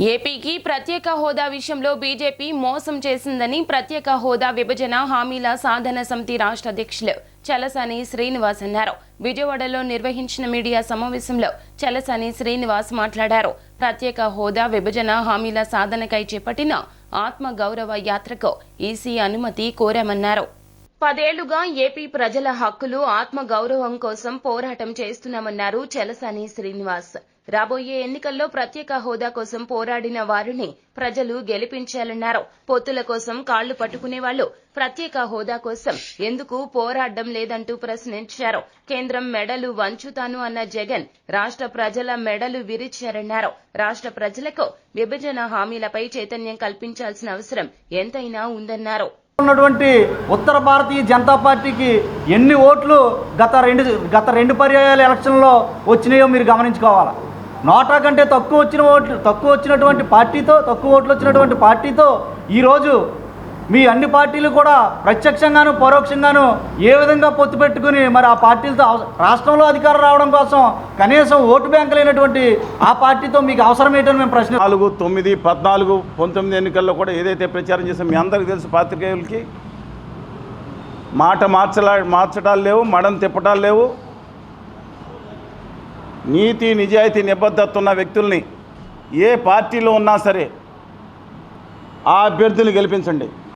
ఏపీకి ప్రత్యేక హోదా విషయంలో బీజేపీ మోసం చేసిందని ప్రత్యేక హోదా విభజన హామీల సాధన సమితి రాష్ట్ర అధ్యక్షులు చలసాని శ్రీనివాస్ అన్నారు. విజయవాడలో నిర్వహించిన మీడియా సమావేశంలో చలసాని శ్రీనివాస్ మాట్లాడారు. ప్రత్యేక హోదా విభజన హామీల సాధనకై చేపట్టిన ఆత్మ గౌరవ యాత్రకు ఈసీ అనుమతి కోరామన్నారు. పదేళ్ళుగా ఏపీ ప్రజల హక్కులు ఆత్మ గౌరవం కోసం పోరాటం చేస్తున్నామన్నారు చలసాని శ్రీనివాస్. రాబోయే ఎన్నికల్లో ప్రత్యేక హోదా కోసం పోరాడిన వారిని ప్రజలు గెలిపించాలన్నారు. పొత్తుల కోసం కాళ్ళు పట్టుకునే వాళ్ళు ప్రత్యేక హోదా కోసం ఎందుకు పోరాడడం లేదంటూ ప్రశ్నించారు. కేంద్రం మెడలు వంచుతాను అన్న జగన్ రాష్ట్ర ప్రజల మెడలు విరిచారన్నారు. రాష్ట్ర ప్రజలకు విభజన హామీలపై చైతన్యం కల్పించాల్సిన అవసరం ఎంతైనా ఉందన్నారు. ఉన్నటువంటి ఉత్తర భారతీయ జనతా పార్టీకి ఎన్ని ఓట్లు గత రెండు గత రెండు పర్యాయాల ఎలక్షన్లో వచ్చినాయో మీరు గమనించుకోవాలి? నోటా కంటే తక్కువ వచ్చిన ఓట్లు తక్కువ వచ్చినటువంటి పార్టీతో తక్కువ ఓట్లు వచ్చినటువంటి పార్టీతో ఈరోజు మీ అన్ని పార్టీలు కూడా ప్రత్యక్షంగాను పరోక్షంగాను ఏ విధంగా పొత్తు పెట్టుకుని మరి ఆ పార్టీలతో రాష్ట్రంలో అధికారం రావడం కోసం కనీసం ఓటు బ్యాంకు లేనటువంటి ఆ పార్టీతో మీకు అవసరం ఏంటని మేము ప్రశ్న నాలుగు తొమ్మిది పద్నాలుగు పంతొమ్మిది ఎన్నికల్లో కూడా ఏదైతే ప్రచారం చేసాం మీ అందరికీ తెలుసు పాత్రికేయులకి. మాట మార్చలా మార్చటాలు లేవు మడం తిప్పటాలు లేవు. నీతి నిజాయితీ నిబద్ధత ఉన్న వ్యక్తుల్ని ఏ పార్టీలో ఉన్నా సరే ఆ అభ్యర్థులు గెలిపించండి.